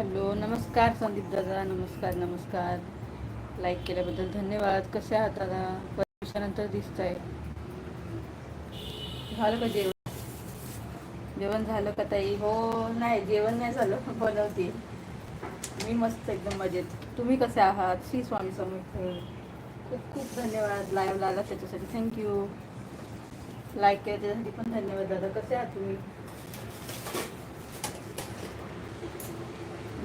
Hello नमस्कार संदीप दादा नमस्कार नमस्कार. लाईक केल्याबद्दल धन्यवाद. कसे आहात दादा? परीक्षानंतर दिसत आहे झालं का जेवण? जेवण झालं का ताई? हो नाही जेवण नाही झालं. बनवते. मी मस्त एकदम मजेत. तुम्ही कसे आहात? श्री स्वामी समर्थ. खूप खूप धन्यवाद. लाईव्ह आला त्याच्यासाठी. थँक्यू लाईक केलं त्याच्यासाठी पण धन्यवाद दादा. कसे आहात तुम्ही?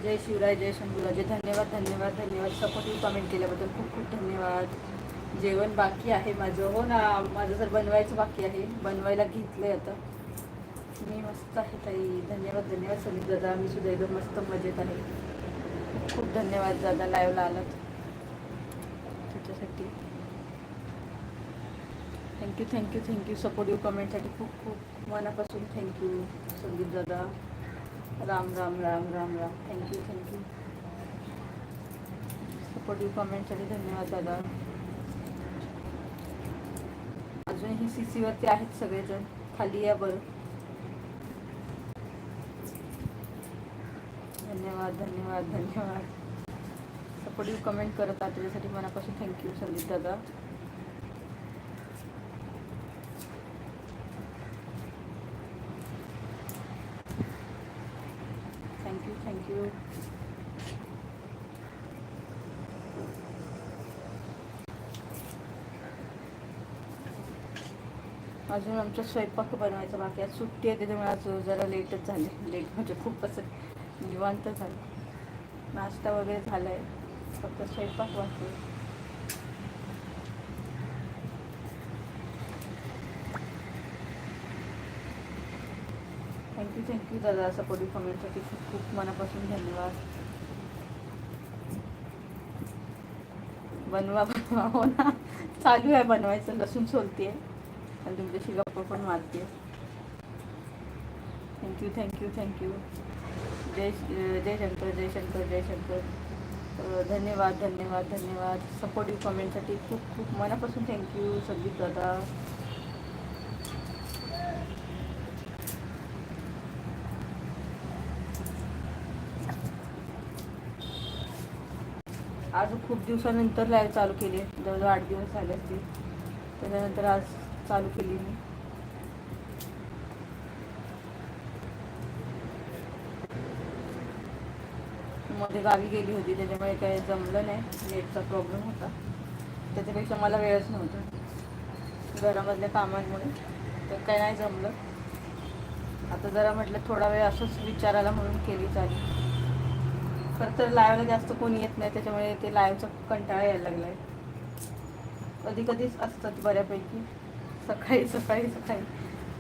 जय शिवराय जय शंभूराजे. धन्यवाद धन्यवाद धन्यवाद. सपोर्टिव्ह कमेंट केल्याबद्दल खूप खूप धन्यवाद. जेवण बाकी आहे माझं. हो ना माझं सर बनवायचं बाकी आहे. बनवायला घेतलंय आता. मी मस्त आहे ताई. धन्यवाद धन्यवाद संदीप दादा. मी सुद्धा एकदम मस्त मजेत आहे. खूप खूप धन्यवाद दादा लाईव्हला आलात. त्याच्यासाठी thank you thank you thank you supportive कमेंटसाठी खूप खूप मनापासून थँक्यू संदीप दादा. Ram Ram Ram Ram Ram. Thank you thank you supportive कमेंटसाठी धन्यवाद दादा. अजूनही सी सीवरती आहेत सगळेजण. खाली या बरं. धन्यवाद धन्यवाद धन्यवाद. सपोर्टिव्ह कमेंट करत आहात त्याच्यासाठी मनापासून थँक्यू संदीप दादा. थँक्यू थँक्यू अजून आमचा स्वयंपाक बनवायचा बाकी आज सुट्टी आहे त्याच्यामुळे आज जरा लेटच झाले. लेट म्हणजे खूप असं निवांत झालं. नाश्ता वगैरे झाला आहे फक्त स्वयंपाक बाकी आहे. थँक्यू थँक्यू दादा सपोर्टिव्ह कमेंटसाठी खूप खूप मनापासून धन्यवाद. बनवा बनवा हो ना. चालू आहे बनवायचं लसूण सोलते आणि तुमच्याशी गप्पा पण मारते thank you thank you thank you जय जय शंकर जय शंकर जय शंकर. धन्यवाद धन्यवाद धन्यवाद. सपोर्टिव्ह कमेंटसाठी खूप खूप मनापासून थँक्यू संदीप दादा. आज खूप दिवसानंतर लाईव्ह चालू केली जवळजवळ आठ दिवस झाले असतील. त्याच्यानंतर आज चालू केली मी. मध्ये गावी गेली होती. त्याच्यामुळे काही जमलं नाही. नेटचा प्रॉब्लेम होता. त्याच्यापेक्षा मला वेळच नव्हता. घरामधल्या कामांमुळे. तर काही नाही जमलं. आता जरा म्हटलं थोडा वेळ असंच विचारायला म्हणून केली चालेल खरं तर लाईव्हला जास्त कोणी येत नाही त्याच्यामुळे ते लाईव्हचा कंटाळा यायला लागला आहे कधी कधीच असतात बऱ्यापैकी. सकाळी सकाळी सकाळी.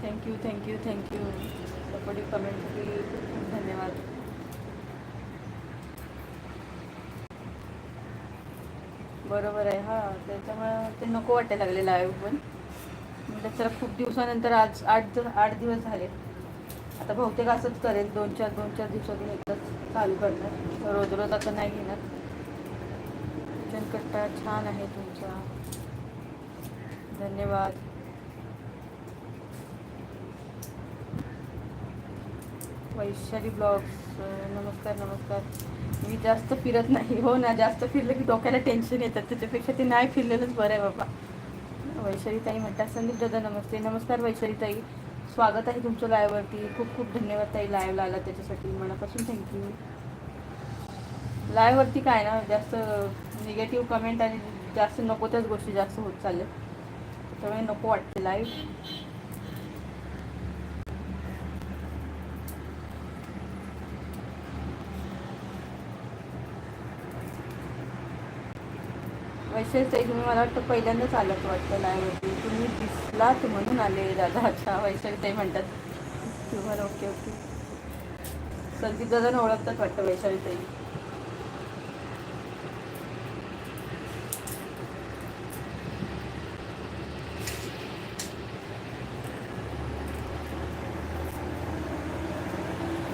Thank you thank you thank you supportive कमेंटसाठी खूप धन्यवाद. बरोबर आहे हां. त्याच्यामुळे ते नको वाटायला लागले लाईव्ह पण. म्हटलं चला खूप दिवसानंतर आज आठ आठ दिवस झाले. आता बहुतेक असंच करेल. दोन चार दोन चार दिवसातून एकदाच चालू करणार. रोज रोज आता नाही घेणार. किचन कट्टा छान आहे तुमचा. धन्यवाद. वैशाली ब्लॉग्स नमस्कार नमस्कार. मी जास्त फिरत नाही. हो ना जास्त फिरलं की डोक्याला टेन्शन येतात त्याच्यापेक्षा ते नाही फिरलेलंच बरं आहे बाबा. वैशाली ताई म्हणतात संदीप दादा नमस्ते. नमस्कार वैशाली ताई स्वागत आहे तुमचं लाईव्हवरती खूप खूप धन्यवाद ताई लाईव्हला आला त्याच्यासाठी. मनापासून थँक्यू लाईव्हवरती काय ना जास्त निगेटिव्ह कमेंट आणि जास्त नको त्याच गोष्टी जास्त होत चालल्या त्यामुळे नको वाटते लाईव्ह वैशाली ताई तुम्ही मला वाटतं पहिल्यांदाच आलात वाटतं लाईव्हवरती तुम्ही दिसलात म्हणून आले दादा. अच्छा वैशाली ताई म्हणतात. तुम्हाला ओके ओके संदीप दादा ओळखतात वाटतं वैशाली ताई.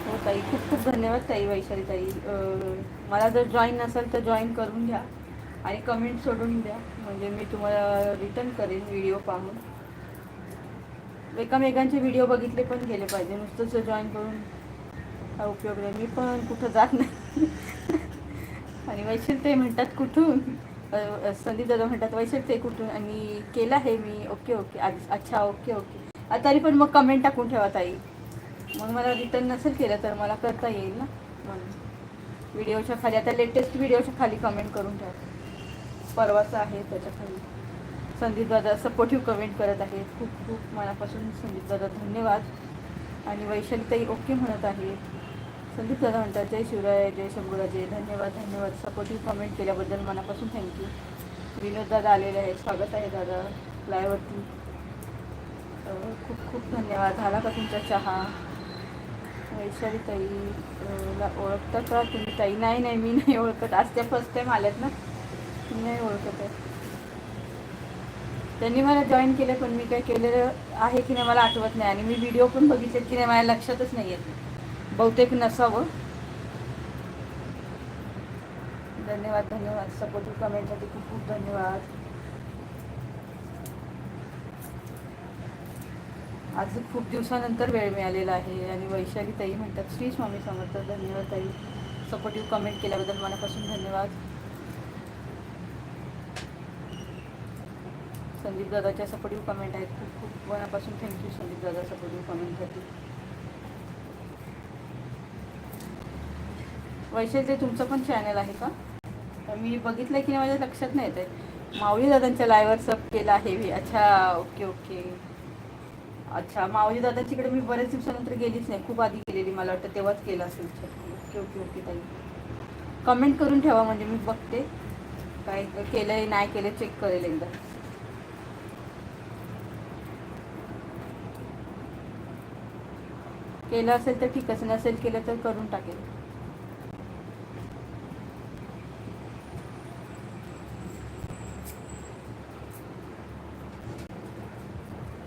हो ताई खूप खूप धन्यवाद ताई वैशाली ताई. मला जर जॉईन नसेल तर जॉईन करून घ्या. आणि कमेंट सोडून द्या. म्हणजे मी तुम्हाला रिटर्न करेन व्हिडिओ पाहून. एकामेकांचे व्हिडिओ बघितले पण गेले पाहिजे. नुसतंच जॉईन करून हा उपयोग नाही. मी पण कुठं जात नाही. आणि वैशिल ते म्हणतात कुठून? संदीप दादा म्हणतात वैशिल ते कुठून? आणि केलं आहे मी. ओके ओके अच्छा ओके ओके तरी पण मग कमेंट टाकून ठेवा ताई. मग मला रिटर्न नसेल केलं तर मला करता येईल ना? म्हणून. व्हिडिओच्या खाली आता लेटेस्ट व्हिडिओच्या खाली कमेंट करून ठेवा. परवाचं आहे त्याच्याखाली. संदीप दादा सपोर्टिव्ह कमेंट करत आहेत. खूप खूप मनापासून संदीप दादा धन्यवाद. आणि वैशाली ताई ओके म्हणत आहे. संदीप दादा म्हणतात जय शिवराय जय शंभूराजे. धन्यवाद धन्यवाद. सपोर्टिव्ह कमेंट केल्याबद्दल मनापासून थँक्यू विनोद दादा आलेले आहेत. स्वागत आहे दादा लायवरती खूप खूप धन्यवाद. झाला का तुमचा चहा. वैशाली ताई ओळखता का? तुम्ही ताई नाही नाही मी नाही ओळखत. आज त्या फर्स्ट टाईम आल्यात ना. नाही ओळखत आहे. त्यांनी मला जॉईन केलं पण मी काय केलेलं आहे की नाही मला आठवत नाही. आणि मी व्हिडिओ पण बघितले की नाही माझ्या लक्षातच नाही येत. बहुतेक नसावं. धन्यवाद धन्यवाद. सपोर्टिव्ह कमेंटसाठी खूप खूप धन्यवाद. आज खूप दिवसानंतर वेळ मिळालेला आहे. आणि वैशाली ताई म्हणतात श्री स्वामी समर्थ धन्यवाद ताई. सपोर्टिव्ह कमेंट केल्याबद्दल मनापासून धन्यवाद. संदीप दादाच्या सपोर्टिव्ह कमेंट आहेत. खूप खूप मनापासून थँक्यू संदीप दादा सपोर्टिव्ह कमेंटसाठी वैशाल ते तुमचं पण चॅनल आहे का? तर मी बघितलं की नाही माझ्या लक्षात नाही येत आहे. माऊली दादांच्या लाईव्हवर सब केलं आहे मी. अच्छा ओके ओके अच्छा माऊली दादांच्याकडे मी बरेच दिवसानंतर गेलीच नाही. खूप आधी गेलेली मला वाटतं तेव्हाच केलं असेल. ओके ओके ओके ताई. कमेंट करून ठेवा म्हणजे मी बघते. काय केलं आहे नाही केलं चेक करेल एकदा. केलं असेल तर ठीकच नसेल केलं तर करून टाकेल.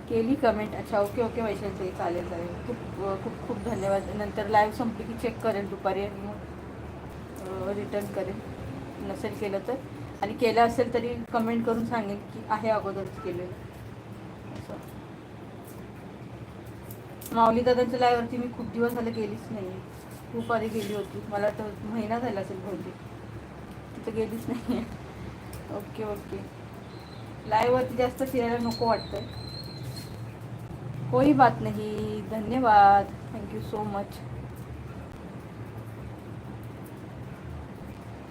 केली कमेंट अच्छा ओके ओके वैशाली चालेल चालेल. खूप खूप खूप धन्यवाद. नंतर लाईव्ह संपली की चेक करेल दुपारी आणि मग रिटर्न करेल नसेल केलं तर. आणि केलं असेल तरी कमेंट करून सांगेल की आहे अगोदरच केलेलं असं माऊली दादांच्या लाईव्हवरती मी खूप दिवस झाले गेलीच नाही खूप आधी गेली होती. मला तर महिना झाला असेल बहुतेक. तिथं गेलीच नाही ओके ओके. लाईववरती जास्त फिरायला नको वाटतं कोई बात नाही. धन्यवाद. Thank you so much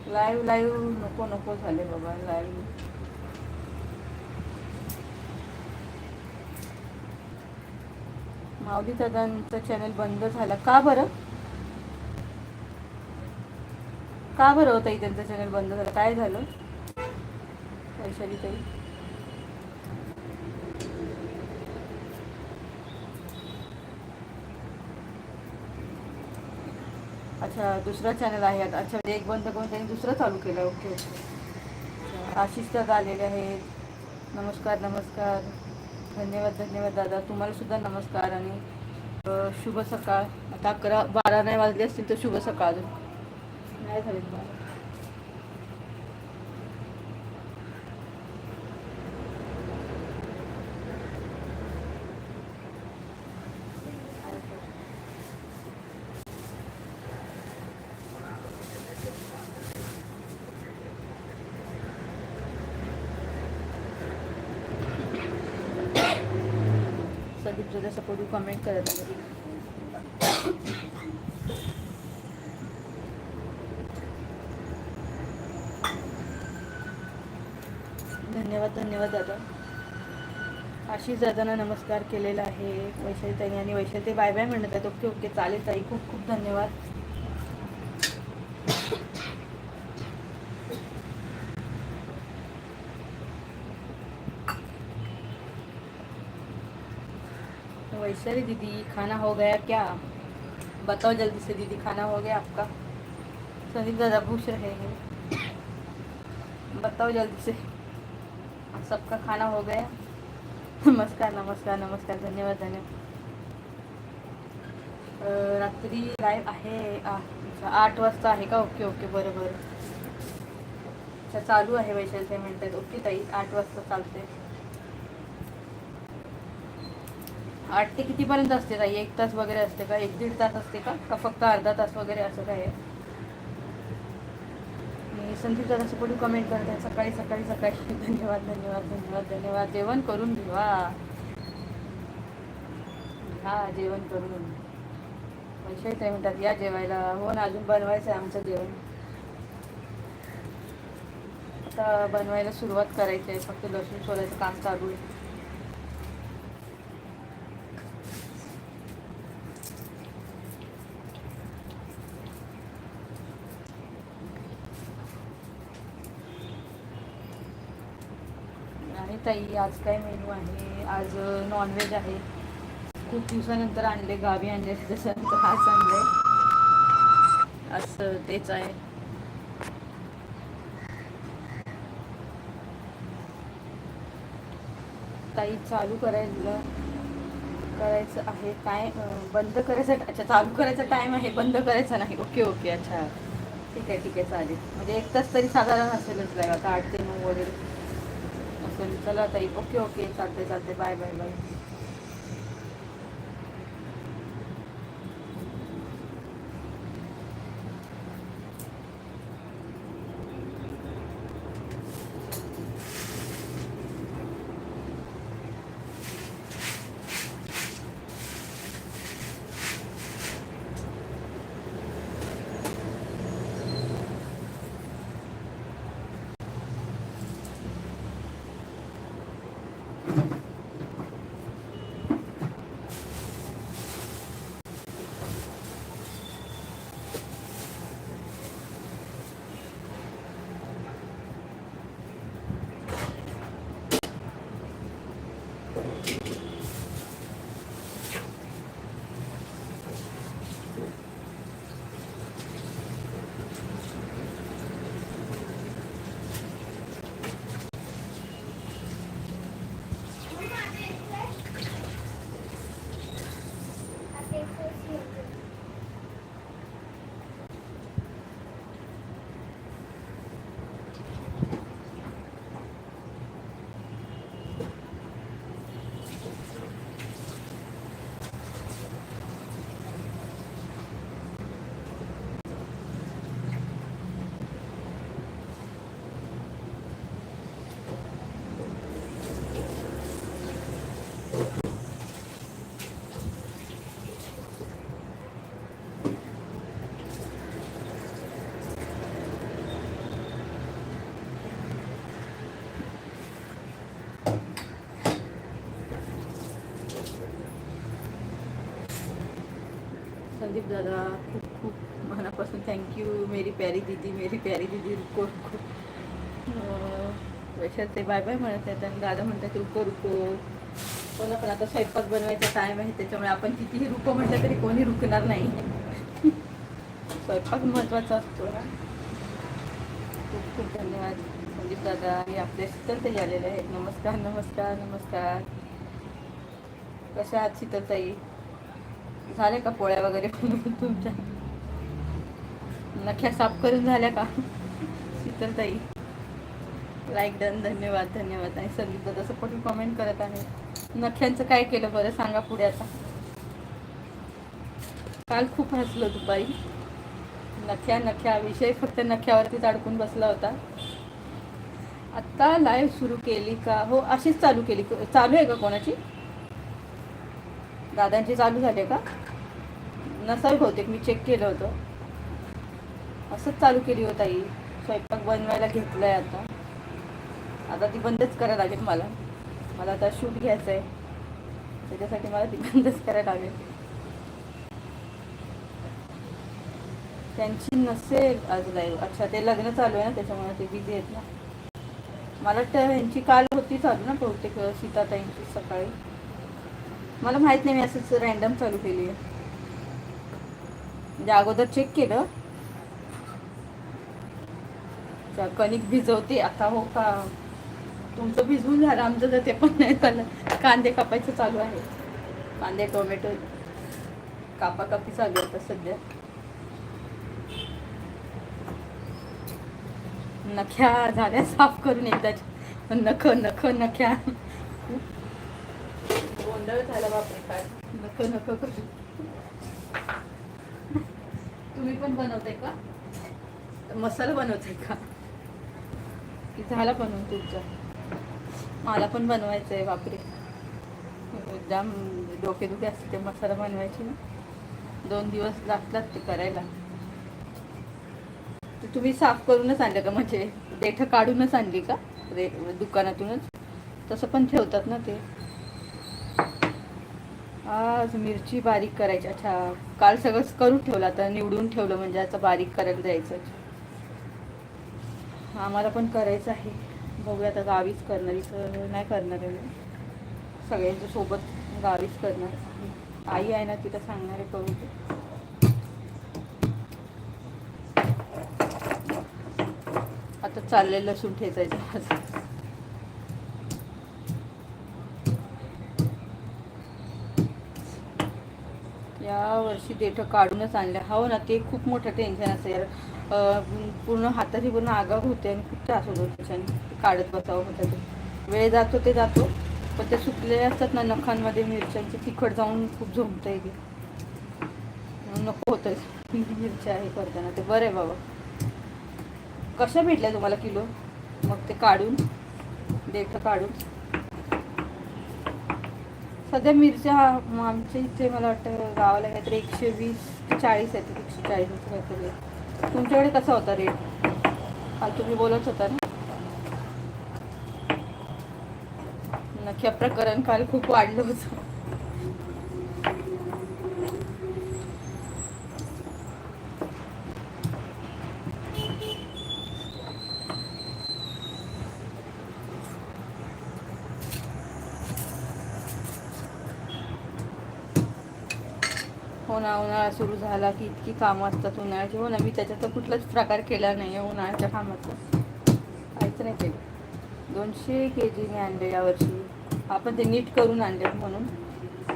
live live नको नको झाले बाबा. लाईव्ह माऊली दादांचं चॅनल बंद झाला. का बरं? का बरं होतं त्यांचं चॅनल बंद झालं? काय झालं? वैशाली ताई अच्छा दुसरा चॅनल आहे. आता अच्छा म्हणजे एक बंद करून त्यांनी दुसरं चालू केलं. ओके ओके आशिष दादा आलेले आहेत. नमस्कार नमस्कार. धन्यवाद धन्यवाद दादा. तुम्हाला सुद्धा नमस्कार आणि शुभ सकाळ. आता अकरा बारा नाही वाजले असतील तर शुभ सकाळ नाही झाले आशिष दादांना नमस्कार केलेला आहे. वैशाली ताईने आणि वैशाली ते बाय बाय म्हणत आहेत. ओके ओके, चालेल ताई. खूप खूप धन्यवाद. वैशाली दीदी, खाना हो गया क्या? बताओ जल्दी से दीदी, खाना हो गया आपका? संदीप दादा पूछ रहे हैं। बताओ जल्दी से। सबका खाना हो गया? नमस्कार नमस्कार नमस्कार धन्यवाद धन्यवाद. रात्री लाईव्ह आहे. आठ वाजता आहे का? ओके ओके बरं बरं अच्छा चालू आहे वैशाली ते म्हणतात ओके ताई आठ वाजता चालते आठ ते कितीपर्यंत असते ताई? एक तास वगैरे असते का? एक दीड तास असते का? का फक्त अर्धा तास वगैरे असं काय आहे? मी संदीप दादा सपोर्टिव्ह कमेंट करत आहे सकाळी सकाळी सकाळी. धन्यवाद धन्यवाद धन्यवाद धन्यवाद. जेवण करून घेवा. हा जेवण करून. पैसे ते म्हणतात. या जेवायला. हो ना अजून बनवायचं आहे आमचं जेवण. आता बनवायला सुरुवात करायची आहे. फक्त लसूण सोलायचं काम चालू आहे आणि ताई आज काय मेनू आहे? आज नॉनव्हेज आहे. खूप दिवसानंतर आणले गावी आणले जसं आज आणले. असं तेच आहे. ताई चालू करायला करायचं आहे. काय बंद करायचं? अच्छा चालू करायचा टाइम आहे. बंद करायचा नाही. Okay okay. अच्छा. ठीक आहे ठीक आहे. चालेल. म्हणजे एक तास तरी साधारण असेलच लागेल आता आठ ते नऊ वगैरे? असेल. चला ताई ओके ओके. चालते चालते बाय बाय बाय. संदीप दादा खूप खूप मनापासून थँक्यू मेरी प्यारी दीदी मेरी प्यारी दीदी रुको रुको. अं, ते बाय बाय म्हणत आहेत आणि दादा म्हणतात रुको रुको. कोणा पण आता स्वयंपाक बनवायचा टाईम आहे त्याच्यामुळे आपण कितीही रुको म्हटलं तरी कोणी रुकणार नाही. स्वयंपाक महत्त्वाचा असतो ना. खूप खूप धन्यवाद संदीप दादा. आणि आपले शीतलताई आलेले आहेत. नमस्कार नमस्कार नमस्कार. कशा आहात शीतलताई झाले का पोळ्या वगैरे? तुमच्या? नख्या साफ करून झाल्या का? शीतलताई. लाईक डन धन्यवाद धन्यवाद. आणि संदीप दादा सपोर्टिव्ह कमेंट करत आहे. नख्यांचं काय केलं बरं? सांगा पुढे आता. काल खूप हसलो दुपारी. नख्या नख्या. विषय फक्त नख्यावरतीच अडकून बसला होता. आत्ता लाईव्ह सुरू केली का? हो अशीच चालू केली. चालू आहे का कोणाची? दादांची चालू झाले का? नसावी बहुतेक मी चेक केलं होतं. असंच चालू केली होता ही स्वयंपाक बनवायला घेतला आहे आता. आता ती बंदच करायला लागेल मला. मला आता शूट घ्यायचं आहे त्याच्यासाठी मला ती बंदच करायला लागेल. त्यांची नसेल आज लाईव्ह अच्छा ते लग्न चालू आहे ना त्याच्यामुळे ते बिझी आहेत ना. मला तर ह्यांची काल होती चालू ना बहुतेक सीताताईंची सकाळी. मला माहीत नाही मी असंच रॅन्डम चालू केली आहे. म्हणजे अगोदर चेक केलं. कणिक भिजवते आता हो का? तुमचं भिजवून झालं आमचं तर ते पण नाही झालं. कांदे कापायचं चालू आहे. कांदे टोमॅटो कापा कापी चालू आहे आता सध्या. नख्या झाल्या साफ करून एकदा. नख नख नख्या. गोंधळ झाला बापरे काय? नको नको करू. तुम्ही पण बनवताय का? मसाला बनवताय का? की झाला बनवून तुमचा. मला पण बनवायचं आहे बापरे जाम डोकेदुखी असते ते मसाला बनवायची ना. दोन दिवस लागतात ते करायला. तुम्ही साफ करूनच आणलं का? म्हणजे देठं काढूनच आणली का? रे दुकानातूनच? तसं पण ठेवतात ना ते. आज मिरची बारीक करायची. अच्छा काल सगळंच करून ठेवलं आता निवडून ठेवलं म्हणजे आता बारीक करायला जायचं आम्हाला पण करायचं आहे. बघूया आता गावीच करणार इथं नाही करणार आहे. सगळ्यांच्या सोबत गावीच करणार आई आहे ना तिथं सांगणार आहे करू आता चाललेलं लसूण ठेचायचं आज या वर्षी देठं काढूनच आणल्या. हो ना ते खूप मोठं टेन्शन असं यार पूर्ण हाताची पूर्ण आगाव होते आणि खूप त्रास होतो त्याच्याने. काढत बसावं होतं ते. वेळ जातो ते जातो पण ते सुकलेले असतात ना नखांमध्ये मिरच्यांचे तिखट जाऊन खूप झोमतं आहे म्हणून नको होतं मिरच्या हे करताना ते. बरं आहे बाबा. कशा भेटल्या तुम्हाला किलो? मग ते काढून देठं काढून. सध्या मिरच्या आमच्या इथे मला वाटतं गावाला काहीतरी एकशे वीस चाळीस आहेत एकशे चाळीस असं काहीतरी तुमच्याकडे कसा होता रेट? काल तुम्ही बोलत होता ना? नक्की प्रकरण काल खूप वाढलं होतं हो ना उन्हाळा मला की इतकी कामं असतात उन्हाळ्याची. हो ना मी त्याच्यात तर कुठलाच प्रकार केला नाही आहे उन्हाळ्याच्या कामाचा. काहीच नाही केलं. दोनशे के जीने आणले यावर्षी. आपण ते नीट करून आणले म्हणून.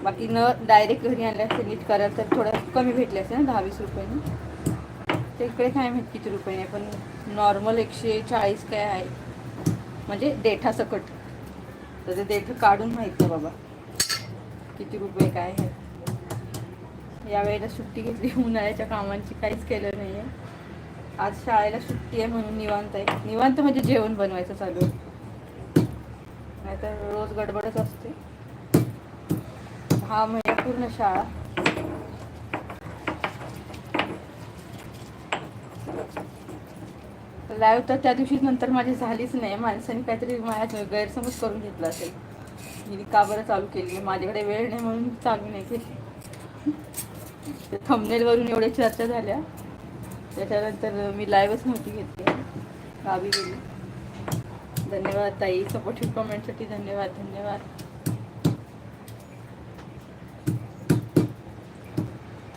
बाकी न डायरेक्ट घरी आणले असते नीट करायला तर थोडं कमी भेटले असते ना दहावीस रुपयाने. ते इकडे काय माहीत किती रुपयाने पण नॉर्मल एकशे चाळीस काय आहे. म्हणजे देठा सकट तर ते देठ काढून माहीत ना बाबा. किती रुपये काय आहे. यावेळेला सुट्टी घेतली. उन्हाळ्याच्या कामांची काहीच केलं नाही आहे आज शाळेला सुट्टी आहे म्हणून निवांत आहे. निवांत म्हणजे जेवण बनवायचं चालू आहे. नाहीतर रोज गडबडच असते. हा महिना पूर्ण शाळा. लाईव्ह तर त्या दिवशी नंतर माझी झालीच नाही. माणसाने काहीतरी माझ्या गैरसमज करून घेतला असेल. मी का बरं चालू केली माझ्याकडे वेळ नाही म्हणून चालू नाही केली. थंबनेलवरून एवढ्या चर्चा झाल्या. त्याच्यानंतर मी लाईव्हच नव्हती घेतली. गावी गेली. धन्यवाद ताई. सपोर्टिव्ह कमेंटसाठी धन्यवाद धन्यवाद.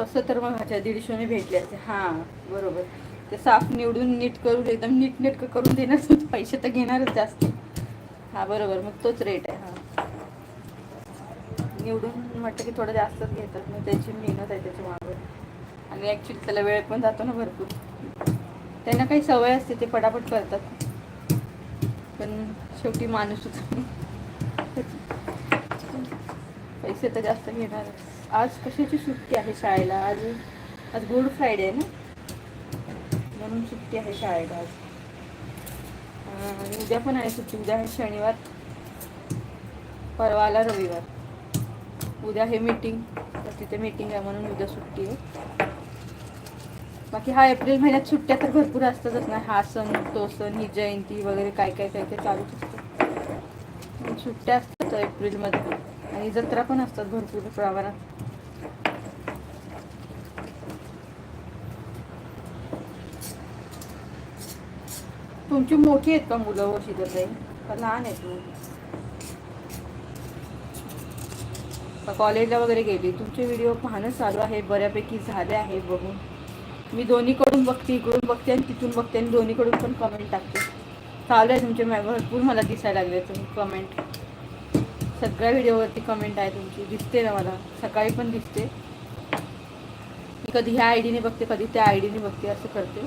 तसं तर मग माझ्या दीडशेने भेटले असते हां बरोबर. ते साफ निवडून नीट करून एकदम नीट नेटकं करून देणार पैसे तर घेणारच जास्त. हां बरोबर. मग तोच रेट आहे. निवडून म्हटलं की थोडं जास्तच घेतात. मग त्याची मेहनत आहे त्याच्यामागे. आणि ॲक्च्युली त्याला वेळ पण जातो ना भरपूर. त्यांना काही सवय असते ते पटापट करतात. पण शेवटी माणूसच पैसे तर जास्त घेणार आज कशाची सुट्टी आहे शाळेला? आज आज गुड फ्रायडे आहे ना? म्हणून सुट्टी आहे शाळेला आज. उद्या पण आहे सुट्टी. उद्या आहे शनिवार. परवाला रविवार. उद्या हे मीटिंग तर तिथे मीटिंग आहे म्हणून उद्या सुट्टी आहे. बाकी हा एप्रिल महिन्यात सुट्ट्या तर भरपूर असतातच ना. हा सण तो सण ही जयंती वगैरे काय काय काय काय चालूच असतं. सुट्ट्या असतात एप्रिलमध्ये. आणि जत्रा पण असतात भरपूर प्रमाणात तुमची मोठी आहेत का मुलं वशी ताई? का लहान आहेत मुलं का कॉलेजला वगैरे गेली. तुमचे व्हिडिओ पाहणं चालू आहे बऱ्यापैकी झाले आहे बघून. मी दोन्हीकडून बघते इकडून बघते आणि तिथून बघते आणि दोन्हीकडून पण कमेंट टाकते. चालू आहे तुमचे भरपूर मला दिसायला लागले तुम्ही कमेंट सगळ्या व्हिडिओवरती कमेंट आहे तुमची. दिसते ना मला. सकाळी पण दिसते. मी कधी ह्या आय डीने बघते कधी त्या आय डीने बघते असं करते.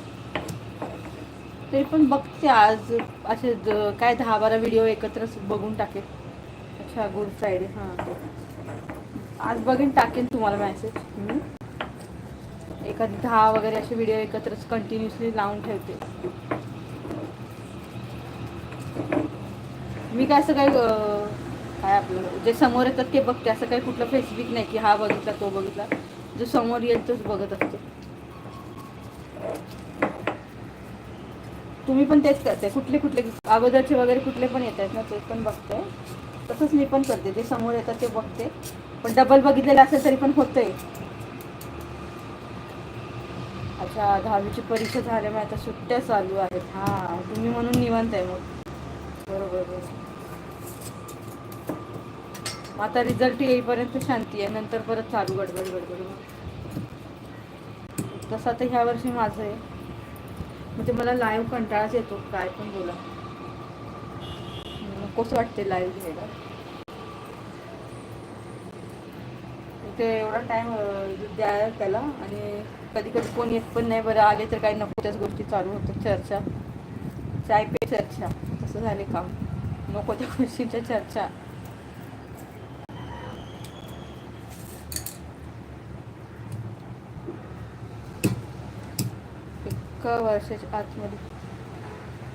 तरी पण बघते आज. असे काय दहा बारा व्हिडिओ एकत्रच बघून टाकेल. अच्छा गुड फ्रायडे हां आज बघेन टाकेन तुम्हाला मेसेज एखादी दहा वगैरे असे व्हिडिओ एकत्रच कंटिन्युअसली लावून ठेवते. मी काय असं काही काय आपलं जे समोर येतात ते बघते. असं काही कुठलं फेसबुक नाही की हा बघितला तो बघितला. जो समोर येईल तोच बघत असते. तुम्ही पण तेच करते कुठले कुठले अगोदरचे वगैरे कुठले पण येत आहेत ना ते पण बघताय. तसंच मी पण करते. जे समोर येतात ते बघते. पण डबल बघितलेलं असेल तरी पण होतंय. अच्छा दहावीची परीक्षा झाल्यामुळे आता सुट्ट्या चालू आहेत. हा तुम्ही म्हणून निवांत आहे मग. बरोबर बरोबर. मग आता रिझल्ट येईपर्यंत शांती आहे. नंतर परत चालू गडबड गडबड. मग. तसं आता ह्या वर्षी माझं आहे. म्हणजे मला लाईव्ह कंटाळाच येतो. काय पण बोला. नकोच वाटते लाईव्ह घ्यायला ते एवढा टाइम द्या त्याला आणि कधी कधी कोण येत पण नाही बरं आले तर काही नको त्याच गोष्टी चालू होतात चर्चा. चाय पे चर्चा. तसं झाले काम. नको त्या गोष्टीच्या चर्चा. एका वर्षाच्या आतमध्ये.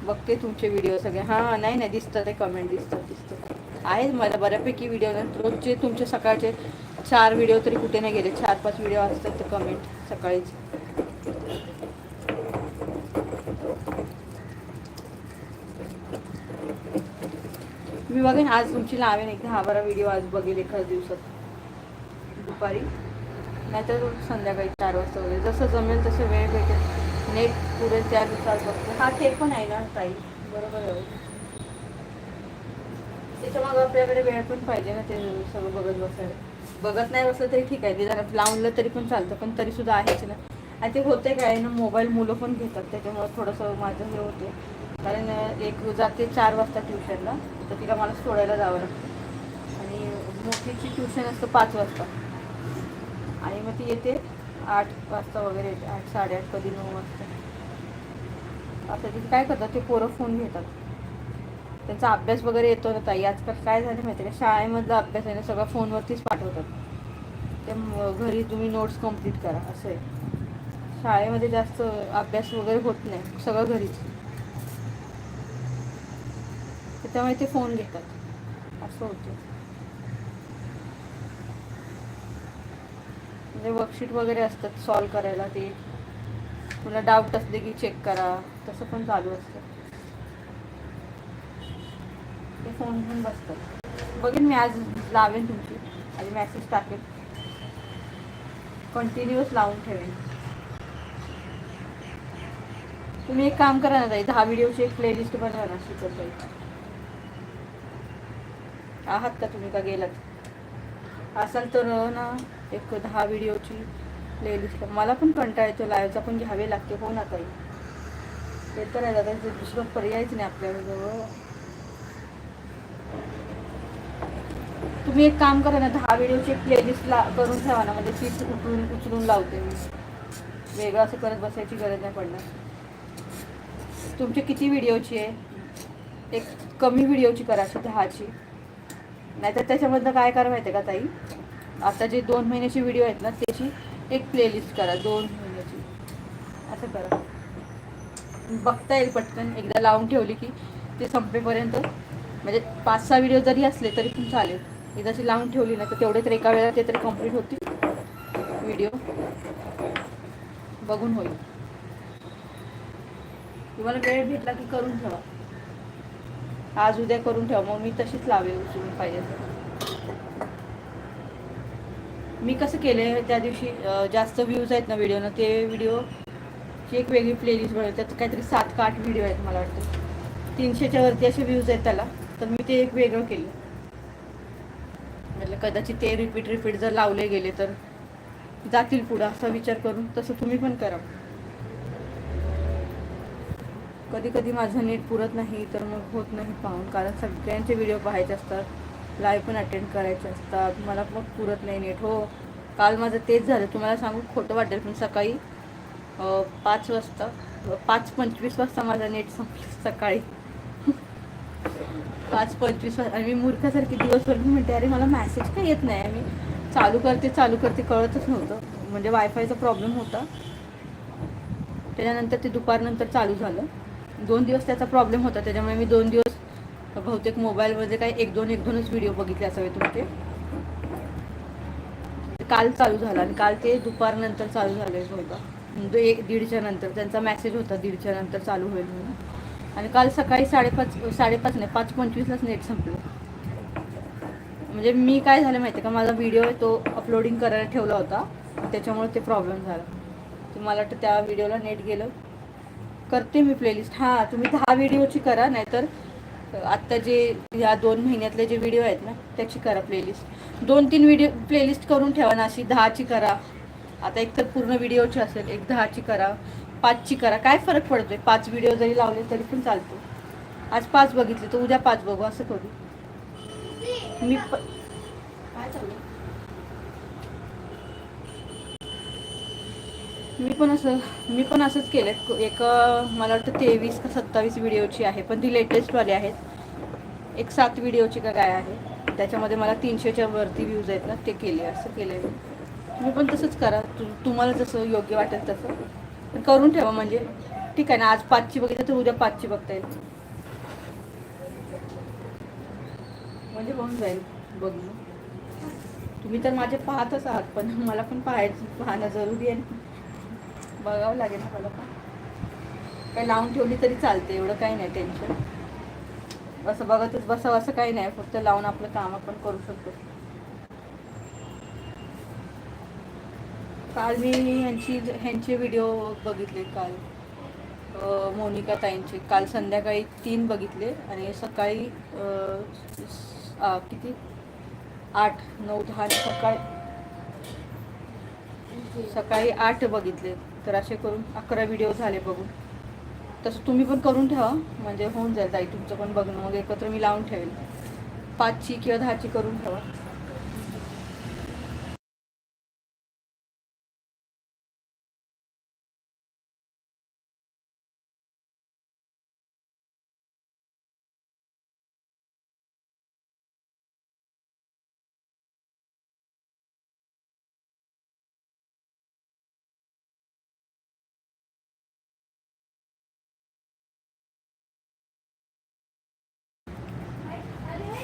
बघते तुमचे व्हिडिओ सगळे. हां नाही नाही दिसतं ते कमेंट दिसतात दिसतं. आहेत मला बऱ्यापैकी व्हिडिओ रोजचे तुमचे सकाळचे चार व्हिडिओ तरी कुठे नाही गेले. चार पाच व्हिडिओ असतात ते कमेंट सकाळीच. मी बघेन आज तुमची लावेन एक दहा बारा व्हिडिओ आज बघेल एखाद्या दिवसात. दुपारी. नाहीतर संध्याकाळी चार वाजता वगैरे. जसं जमेल तसं वेळ भेटेल. नेट पुरेल त्यानुसार बघतो. हा ते पण आहे ना ताई. बरोबर आहे. त्याच्या मग आपल्याकडे वेळ पण पाहिजे ना ते सगळं बघत बसायला. बघत नाही बसलं तरी ठीक आहे. ते जरा लावलं तरी पण चालतं पण तरी सुद्धा आहेच ना. आणि ते होते काय ना मोबाईल मुलं पण घेतात. त्याच्यामुळं थोडंसं माझं हे होते कारण एक जाते चार वाजता ट्युशनला तर तिला मला सोडायला जावं लागतं. आणि मोठीची ट्युशन असतं पाच वाजता. आणि मग ती येते आठ वाजता वगैरे येते आठ साडेआठ कधी नऊ वाजता. आता तिथे काय करतात ते पोरं फोन घेतात. त्यांचा अभ्यास वगैरे येतो ना ताई. आजकाल काय झालं माहिती आहे का? शाळेमधला अभ्यास आहे ना सगळं फोनवरतीच पाठवतात. ते घरी तुम्ही नोट्स कंप्लीट करा असं आहे. शाळेमध्ये जास्त अभ्यास वगैरे होत नाही सगळं घरीच. त्याच्यामुळे ते फोन घेतात. असं होतं. म्हणजे वर्कशीट वगैरे असतात सॉल्व करायला ते. तुला डाऊट असले की चेक करा. तसं पण चालू असतं. ते फोन घेऊन बसतात. बघेन मी आज लावेन तुमची. आणि मॅसेज टाकेन. कंटिन्युअस लावून ठेवेन. तुम्ही एक काम करा ना ताई दहा व्हिडिओची एक प्लेलिस्ट बनवा ना शिकत आहात का तुम्ही का गेलात? असाल तर ना एक दहा व्हिडिओची प्लेलिस्ट मला पण कंटाळ येतो लाईव्हचा पण घ्यावे लागते. हो ना ताई? ते तर आहे दादा दुसरं पर्यायच नाही आपल्याजवळ तुम्ही एक काम करा ना दहा व्हिडिओची एक प्लेलिस्ट ला करून ठेवा ना म्हणजे तीच उचलून उचलून लावते मी. वेगळं असं करत बसायची गरज नाही पडणार. तुमची किती व्हिडिओची आहे? एक कमी व्हिडिओची करा अशी दहाची. नाहीतर त्याच्यामधनं काय करा माहिती आहे का ताई? आता जे दोन महिन्याचे व्हिडिओ आहेत ना त्याची एक प्लेलिस्ट करा दोन महिन्याची. असं करा. बघता येईल पटकन. एकदा लावून ठेवली की ते संपेपर्यंत. म्हणजे पाच सहा व्हिडिओ जरी असले तरी पण चालेल. एकदा अशी लावून ठेवली ना तर तेवढे तर एका वेळेला ते तरी कंप्लीट होतील. व्हिडिओ बघून होईल. तुम्हाला वेळ भेटला की करून ठेवा. आज उद्या करून ठेवा. मग मी तशीच लावेल उचलून पाहिजे. तर. मी कसं केलं त्या दिवशी जास्त व्ह्यूज आहेत ना व्हिडिओनं ते व्हिडिओची एक वेगळी प्लेलिस्ट बनवली. त्यात काहीतरी सात का आठ व्हिडिओ आहेत मला वाटतं. तीनशेच्या वरती असे व्ह्यूज आहेत त्याला. तर मी ते एक वेगळं केलं. म्हटलं कदाचित ते रिपीट रिपीट जर लावले गेले तर जातील पुढं असा विचार करून तसं तुम्ही पण करा. कधी कधी माझं नेट पुरत नाही तर मग होत नाही पाहून. कारण सगळ्यांचे व्हिडिओ पाहायचे असतात. लाईव्ह पण अटेंड करायचे असतात. मला मग पुरत नाही नेट हो. काल माझं तेच झालं. तुम्हाला सांगू खोटं वाटेल पण सकाळी पाच वाजता पाच पंचवीस वाजता माझा नेट संपलं सकाळी. पाच पंचवीस वाजता आणि मी मूर्खासारखी दिवसभर मी म्हणते अरे मला मॅसेज काय येत नाही? मी चालू करते चालू करते कळतच नव्हतं. म्हणजे वायफायचा प्रॉब्लेम होता. त्याच्यानंतर ते दुपारनंतर चालू झालं. दोन दिवस त्याचा प्रॉब्लेम होता. त्याच्यामुळे मी दोन दिवस बहुतेक मोबाईलमध्ये काय एक दोन एक दोनच व्हिडिओ बघितले असावे तुमचे. काल चालू झाला आणि काल ते दुपारनंतर चालू झाले बघा. म्हणजे एक दीडच्या नंतर त्यांचा मेसेज होता दीडच्या नंतर चालू होईल म्हणून. आणि काल सकाळी साडेपाच साडेपाच नाही पाच पंचवीसलाच नेट संपलं. म्हणजे मी काय झालं माहिती का? माझा व्हिडिओ तो अपलोडिंग करायला ठेवला होता. त्याच्यामुळे ते प्रॉब्लेम झाला. तर मला वाटतं त्या व्हिडिओला नेट गेलं. करते मी प्लेलिस्ट हां तुम्ही दहा व्हिडिओची करा नाहीतर आत्ता जे या दोन महिन्यातले जे व्हिडिओ आहेत ना त्याची करा प्लेलिस्ट दोन तीन व्हिडिओ प्लेलिस्ट करून ठेवा ना अशी दहाची करा. आता एक तर पूर्ण व्हिडिओची असेल एक दहाची करा पाचची करा. काय फरक पडतोय? पाच व्हिडिओ जरी लावले तरी पण चालतो आज पाच बघितले तर उद्या पाच बघू असं करू. मी प काय चालू मी पण असं मी पण असंच केलं एक मला वाटतं तेवीस का सत्तावीस व्हिडिओची आहे पण ती लेटेस्टवाली आहेत. एक सात व्हिडिओची का काय आहे. त्याच्यामध्ये मला तीनशेच्या वरती व्ह्यूज आहेत ना ते केले असं केलं आहे तुम्ही पण तसंच करा. तु तुम्हाला जसं योग्य वाटेल तसं. पण करून ठेवा म्हणजे. ठीक आहे ना आज पाचची बघितलं तर उद्या पाचची बघता येईल. म्हणजे होऊन जाईल. बघणं तुम्ही तर माझे पाहतच आहात पण मला पण पाहायचं पाहणं जरुरी आहे ना. बघावं लागेल ना मला पण. लावून ठेवली तरी चालते एवढं काही नाही टेन्शन असं बघतच बसावं असं काही नाही फक्त लावून आपलं काम आपण करू शकतो. काल मी ह्यांची ह्यांचे व्हिडिओ बघितले काल. मोनिका ताईंचे. काल संध्याकाळी तीन बघितले आणि सकाळी किती? आठ नऊ दहा सकाळी. सकाळी आठ बघितले. तर असे करून अकरा व्हिडिओ झाले बघून. तसं तुम्ही पण करून ठेवा म्हणजे होऊन जाईल ताई. तुमचं पण बघणं मग एकत्र मी लावून ठेवेल. पाचची किंवा दहाची करून ठेवा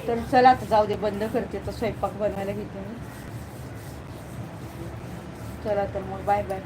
तर चला आता जाऊ दे बंद करते तर स्वयंपाक बनवायला घेते मी. चला तर मग बाय बाय